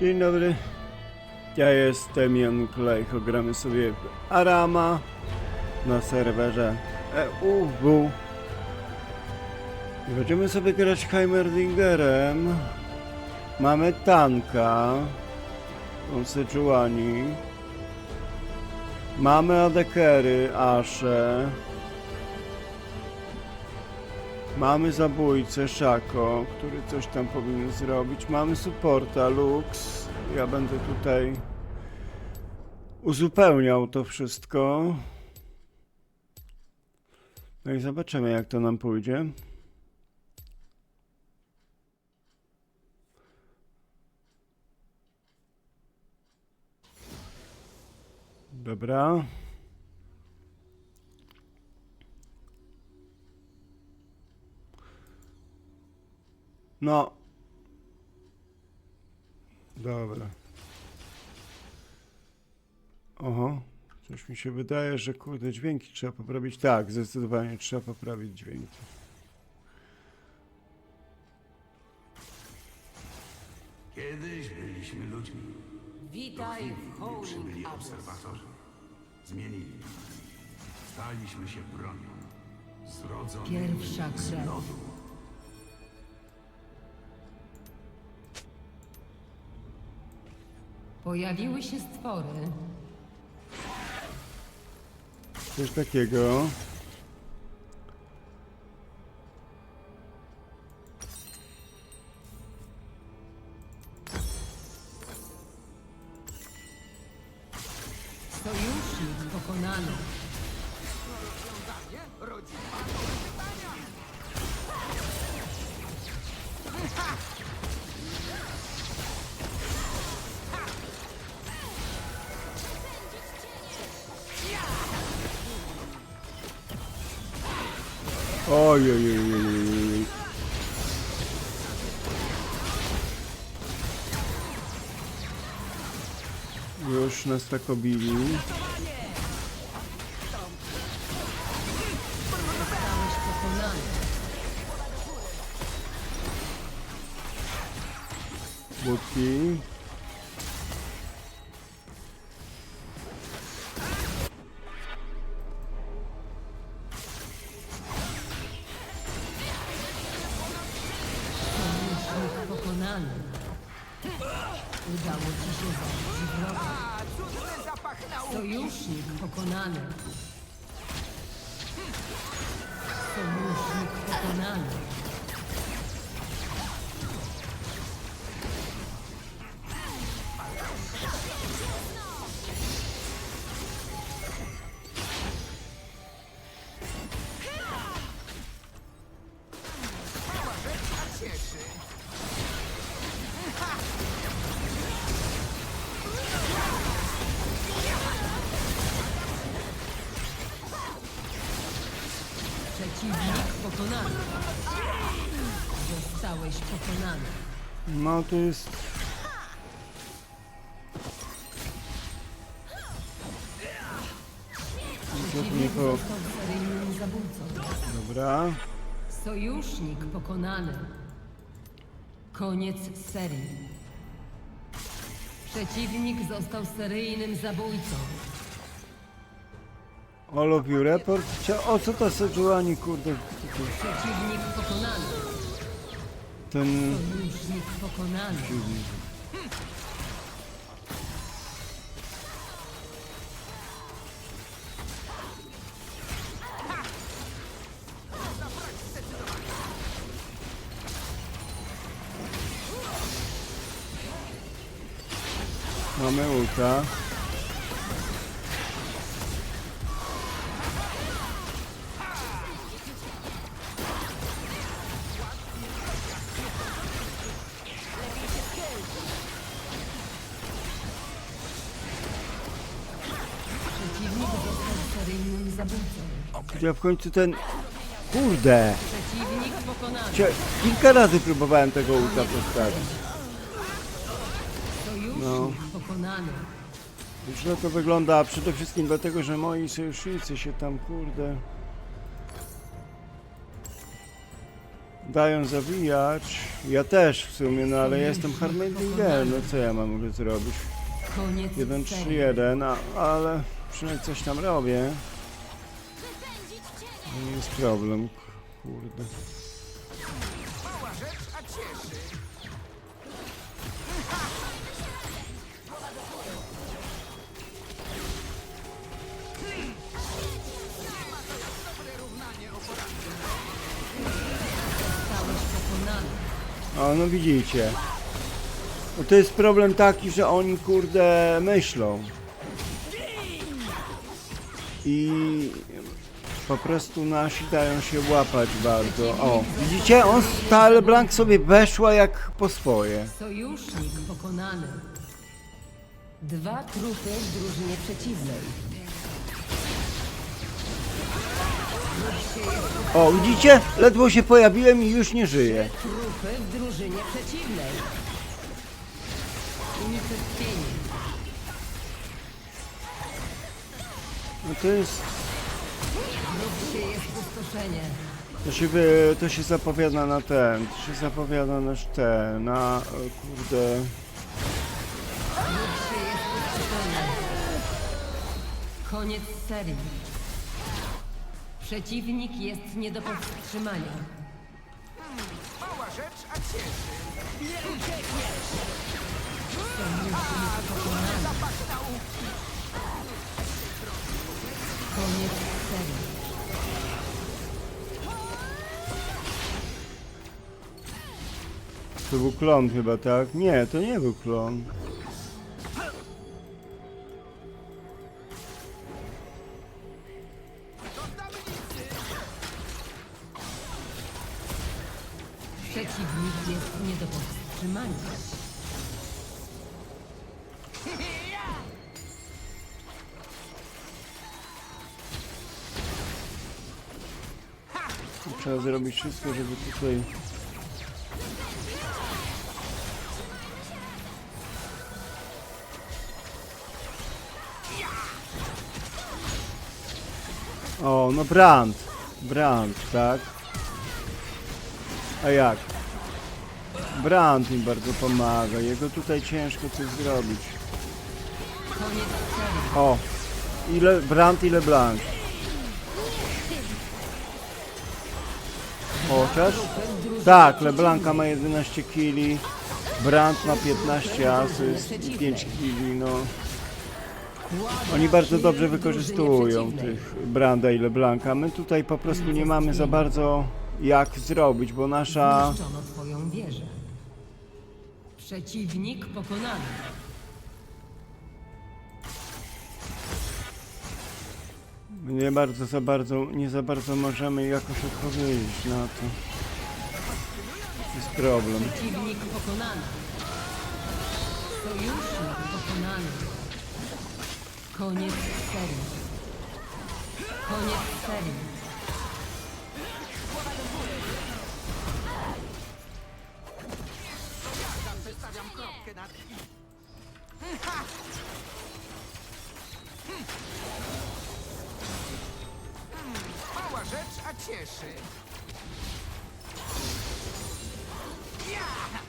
Dzień dobry. Ja jestem Jan Klejcho. Gramy sobie Arama na serwerze EUW. I Będziemy sobie grać Heimerdingerem. Mamy tanka. Sejuani. Mamy adekery, asze. Mamy zabójcę Szako, który coś tam powinien zrobić. Mamy supporta Lux. Ja będę tutaj uzupełniał to wszystko. No i zobaczymy jak to nam pójdzie. Dobra. No. Dobra. Oho. Coś mi się wydaje, że kurde dźwięki trzeba poprawić. Tak, zdecydowanie trzeba poprawić dźwięki. Kiedyś byliśmy ludźmi. Witaj w Holy Przybyli obserwatorzy. Zmienili nas. Staliśmy się bronią. Zrodzonymi Pierwsza z krew. lodu. Pojawiły się stwory. Coś takiego. Oj, oj, oj, oj. Już nas tak obili. Budki. Udało ci się zabić wroga. Sojusznik pokonany. Sojusznik pokonany. Przeciwnik pokonany. Zostałeś pokonany. No to jest... Przeciwnik Tylko- został seryjnym zabójcą. Dobra. Sojusznik pokonany. Koniec serii. Przeciwnik został seryjnym zabójcą. All of you report. Cia- O, co to Sejuani, kurde? Przeciwnik pokonany. Ten... Sojusznik pokonany. Mamy ulta. Gdzie w końcu ten... Kurde! Kilka razy próbowałem tego ulta postawić. No. Źle to wygląda przede wszystkim dlatego, że moi sojusznicy się tam, kurde... dają zawijać. Ja też w sumie, no ale ja jestem Harmendingem, no co ja mam zrobić? Koniec 1-3-1, serii. a- ale przynajmniej coś tam robię. Nie jest problem, kurde. Zostałeś pokonany. O, no widzicie. No to jest problem taki, że oni kurde myślą. I po prostu nasi dają się łapać bardzo. O, widzicie? On ta LeBlanc sobie weszła jak po swoje. Sojusznik pokonany. Dwa trupy w drużynie przeciwnej. O, widzicie? Ledwo się pojawiłem i już nie żyje. Trupy w drużynie przeciwnej. Unicestwienie. No to jest... To się, wy, to się zapowiada na ten, to się zapowiada na ten, na e, kurde... Koniec serii. Przeciwnik jest nie do powstrzymania. Mała rzecz, a cieszy. Koniec serii. To był klon chyba, tak? Nie, to nie był klon. Przeciwnik jest nie do powstrzymania. Trzeba zrobić wszystko, żeby tutaj... no Brand. Brand, tak? A jak? Brand mi bardzo pomaga. Jego tutaj ciężko coś zrobić. O! Ile Brand, ile Blanc. Chociaż? Tak, LeBlanca ma 11 kili, Brandt ma 15 asyst i 5 kili, no. Oni bardzo dobrze wykorzystują tych Branda i LeBlanca. My tutaj po prostu nie mamy za bardzo jak zrobić, bo nasza... Zniszczono twoją wieżę. Przeciwnik pokonany. Nie bardzo za bardzo, nie za bardzo możemy jakoś odpowiedzieć na to. To jest problem. Przeciwnik pokonany. Sojusznik pokonany. Koniec serii. Koniec serii. Wystawiam kropkę nad i. Mała rzecz, a cieszy. Ja!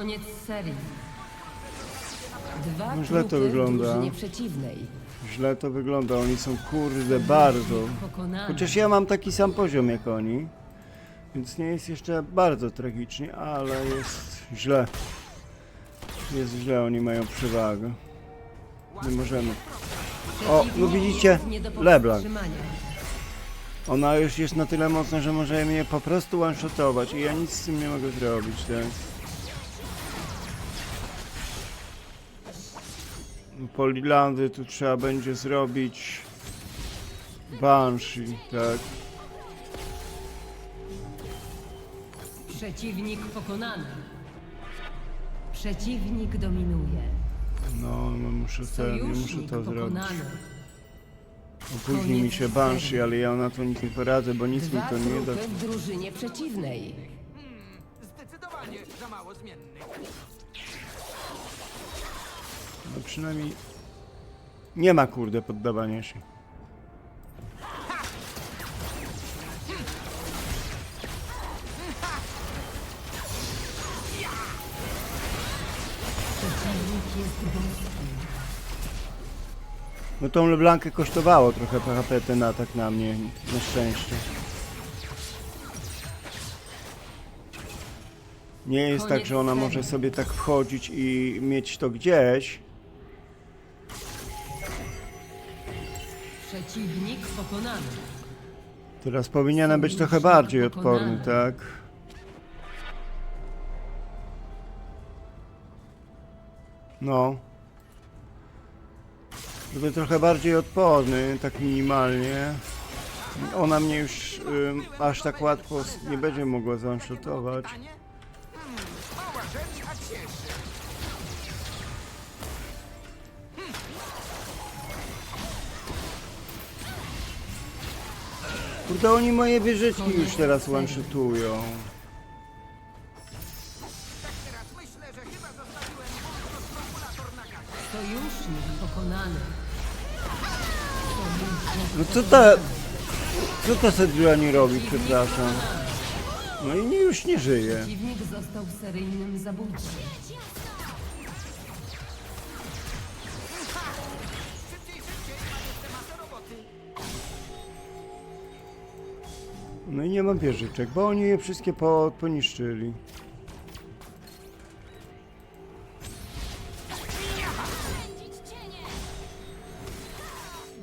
Koniec serii. Dwa No źle to wygląda. Źle to wygląda, oni są kurde bardzo. Chociaż ja mam taki sam poziom jak oni, więc nie jest jeszcze bardzo tragicznie, ale jest źle. Jest źle, oni mają przewagę. Nie możemy. O, no widzicie? LeBlanc. Ona już jest na tyle mocna, że może mnie po prostu one-shotować i ja nic z tym nie mogę zrobić, tak? Polilandy tu trzeba będzie zrobić Banshee, tak? Przeciwnik pokonany. Przeciwnik dominuje. No, no muszę, muszę to zrobić. Opóźni mi się Banshee, ale ja na to nic nie poradzę, bo nic mi to nie da. w drużynie przeciwnej. Zdecydowanie za mało zmiennych. No przynajmniej nie ma kurde poddawania się. No tą LeBlankę kosztowało trochę PHP ten atak na mnie, na szczęście. Nie jest tak, że ona może sobie tak wchodzić i mieć to gdzieś. Przeciwnik pokonany. Teraz powinienem być trochę bardziej odporny, tak? No. Żeby trochę bardziej odporny, tak minimalnie. Ona mnie już ym, aż tak łatwo nie będzie mogła zanshotować. Kurde, oni moje wieżyczki już teraz one-shotują. No co ta... Co ta Sedrani robi, przepraszam? No i nie, już nie żyje. Przeciwnik został seryjnym zabójcą. No i nie mam wieżyczek, bo oni je wszystkie po, poniszczyli.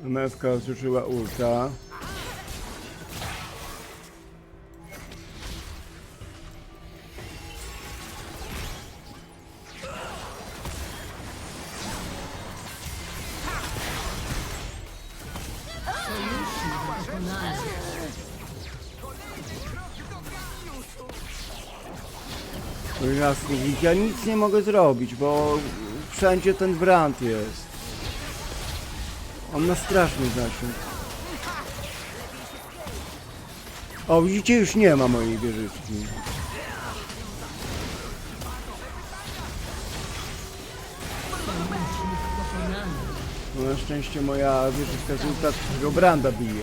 MFK zużyła ulta. Jasno, ja nic nie mogę zrobić, bo wszędzie ten brand jest. On ma straszny zasięg. O, widzicie, już nie ma mojej wieżyczki. No na szczęście moja wieżyczka z tego branda bije.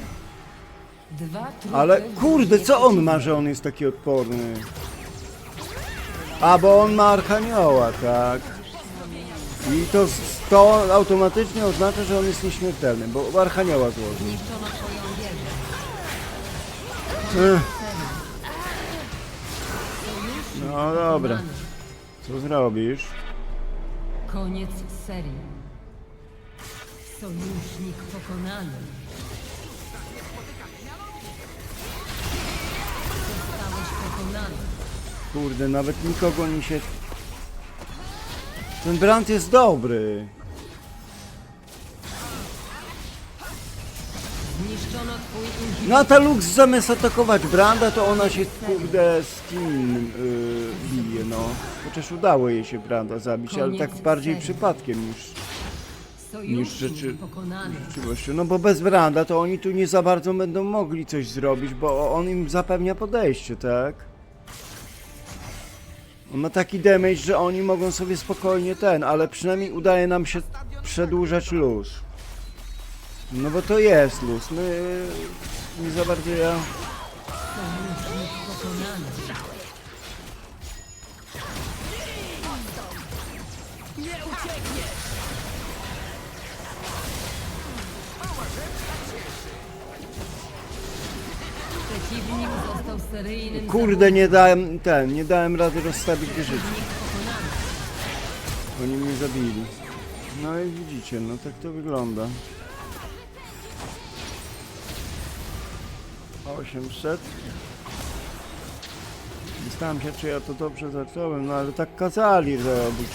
Ale kurde, co on ma, że on jest taki odporny? A, bo on ma Archanioła, tak. I to, to automatycznie oznacza, że on jest nieśmiertelny, bo Archanioła złożył. No dobra, co zrobisz? Koniec serii. Sojusznik pokonany. Kurde, nawet nikogo nie się... Ten brand jest dobry. Zniszczono twój inhibitor. No a ta Lux zamiast atakować Branda, to ona się kurde z kim yy, bije, no. Chociaż udało jej się Branda zabić, ale tak bardziej przypadkiem niż Sojusznik rzeczy- rzeczywistością. No bo bez Branda to oni tu nie za bardzo będą mogli coś zrobić, bo on im zapewnia podejście, tak? On ma taki damage, że oni mogą sobie spokojnie ten, ale przynajmniej udaje nam się przedłużać luz. No bo to jest luz. My nie za bardzo ja. Sojusznik pokonany. Kurde, nie dałem ten, nie dałem rady rozstawić wieżyczki. Oni mnie zabili. No i widzicie, no tak to wygląda. 800. Zastanawiam się, czy ja to dobrze zacząłem, no ale tak kazali zrobić.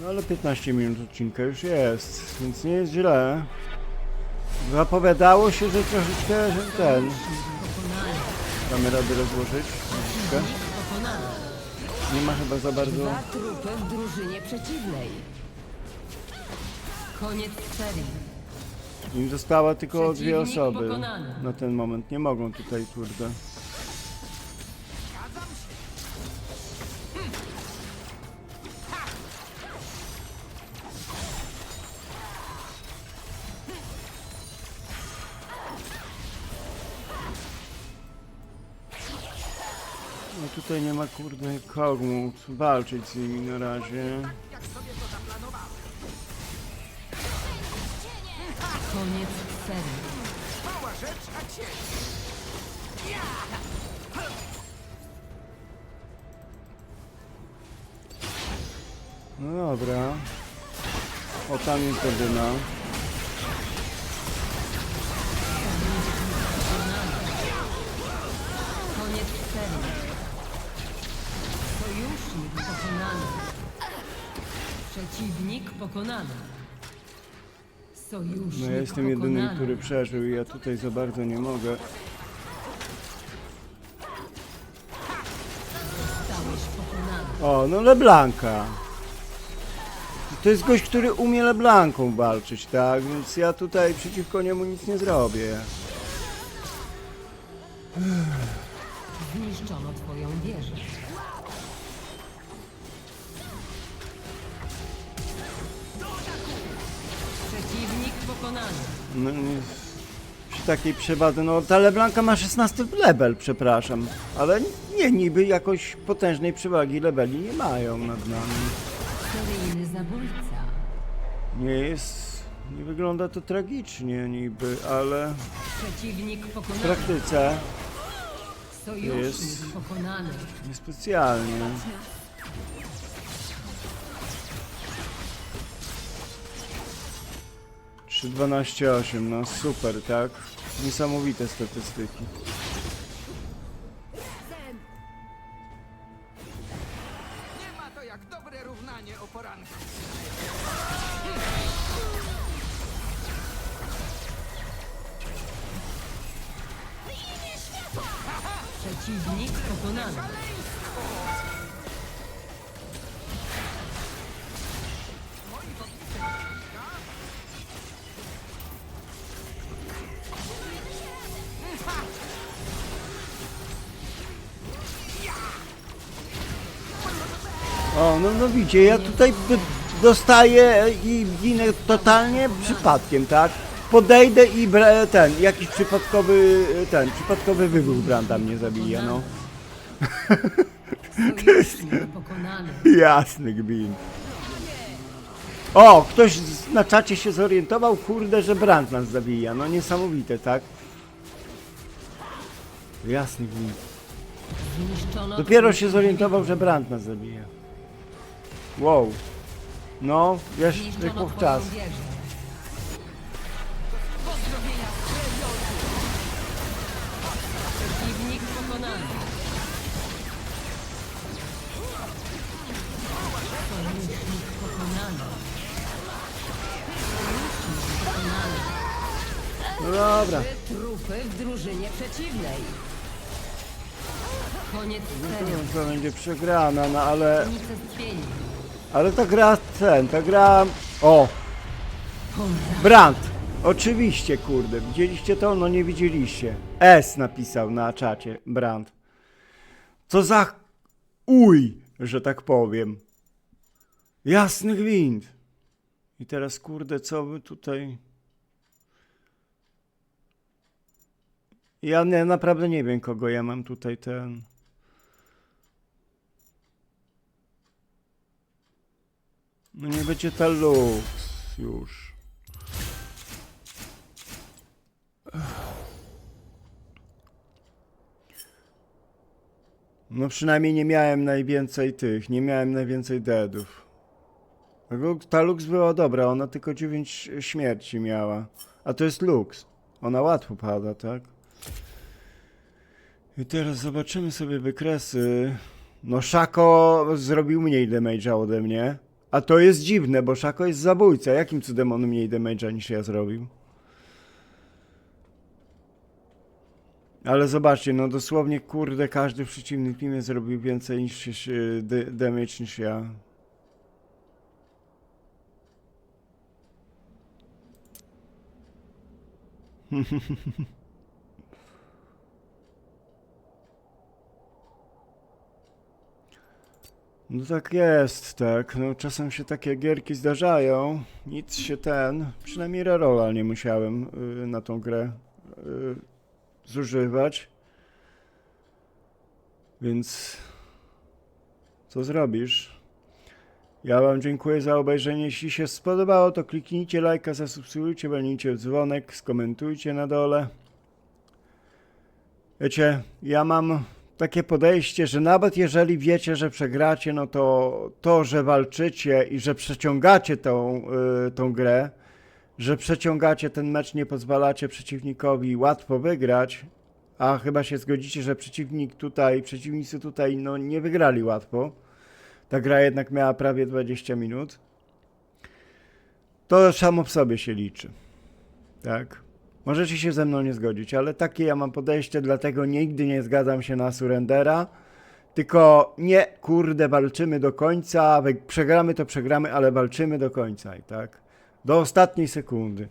No ale 15 minut odcinka już jest, więc nie jest źle. Zapowiadało się, że troszeczkę że ten. Damy radę rozłożyć. Troszeczkę. Nie ma chyba za bardzo... Dwa trupy w drużynie przeciwnej. Koniec serii. Im została tylko dwie Przeciwnik osoby pokonany. na ten moment. Nie mogą tutaj, kurde. Tutaj nie ma kurde komu walczyć z nimi na razie. Koniec serii. Mała rzecz, a cień. No dobra. O tam jest jedyna. Przeciwnik pokonany. Sojusznik No ja jestem jedynym, pokonany. który przeżył i ja tutaj za bardzo nie mogę. Pokonany. O, no Leblanka. To jest gość, który umie Leblanką walczyć, tak? Więc ja tutaj przeciwko niemu nic nie zrobię. Zniszczono twoją wieżę. No, przy takiej przewadze, no ta Leblanka ma 16 level, przepraszam. Ale nie, niby jakoś potężnej przewagi leveli nie mają nad nami. Seryjny zabójca. Nie jest... Nie wygląda to tragicznie niby, ale Przeciwnik w pokonany. praktyce Sojusznik jest- pokonany. niespecjalnie. Dwanaście osiem, no super, tak? Niesamowite statystyki. No, no widzicie, ja tutaj dostaję i ginę totalnie przypadkiem, tak? Podejdę i ten, jakiś przypadkowy, ten, przypadkowy wybuch Branda mnie zabija, no. Jasny gbin. O, ktoś na czacie się zorientował, kurde, że Brand nas zabija. No niesamowite, tak? Jasny gwint. Zniszczono Dopiero się zorientował, że Brand nas zabija. Wow. No, jeszcze Zniszczono tylko w twoją czas. wieżę. Przeciwnik pokonany. Sojusznik pokonany. Sojusznik pokonany. No dobra. Trzy trupy w drużynie przeciwnej. Koniec serii. To będzie przegrana, no ale... Ale ta gra, ten, ta gra... O! Brand! Oczywiście, kurde. Widzieliście to? No nie widzieliście. S napisał na czacie. Brand. Co za... Uj, że tak powiem. Jasny gwint. I teraz, kurde, co by tutaj... Ja nie, naprawdę nie wiem, kogo ja mam tutaj ten... No nie będzie ta lux już. No przynajmniej nie miałem najwięcej tych, nie miałem najwięcej deadów. Ta lux była dobra, ona tylko 9 śmierci miała. A to jest lux. Ona łatwo pada, tak? I teraz zobaczymy sobie wykresy. No Szako zrobił mniej damage'a ode mnie. A to jest dziwne, bo Szako jest zabójca. Jakim cudem on mniej damage'a niż ja zrobił? Ale zobaczcie, no dosłownie kurde każdy w przeciwnym teamie zrobił więcej niż d- damage niż ja. No tak jest, tak. No czasem się takie gierki zdarzają. Nic się ten, przynajmniej rerola nie musiałem y, na tą grę y, zużywać. Więc co zrobisz? Ja wam dziękuję za obejrzenie. Jeśli się spodobało, to kliknijcie lajka, zasubskrybujcie, walnijcie w dzwonek, skomentujcie na dole. Wiecie, ja mam takie podejście, że nawet jeżeli wiecie, że przegracie, no to to, że walczycie i że przeciągacie tą, y, tą grę, że przeciągacie ten mecz, nie pozwalacie przeciwnikowi łatwo wygrać, a chyba się zgodzicie, że przeciwnik tutaj, przeciwnicy tutaj no, nie wygrali łatwo. Ta gra jednak miała prawie 20 minut. To samo w sobie się liczy. Tak? Możecie się ze mną nie zgodzić, ale takie ja mam podejście, dlatego nigdy nie zgadzam się na surrendera. Tylko nie, kurde, walczymy do końca, przegramy to przegramy, ale walczymy do końca i tak. Do ostatniej sekundy.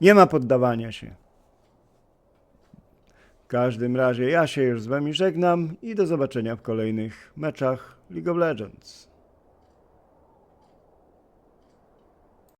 Nie ma poddawania się. W każdym razie ja się już z wami żegnam i do zobaczenia w kolejnych meczach League of Legends.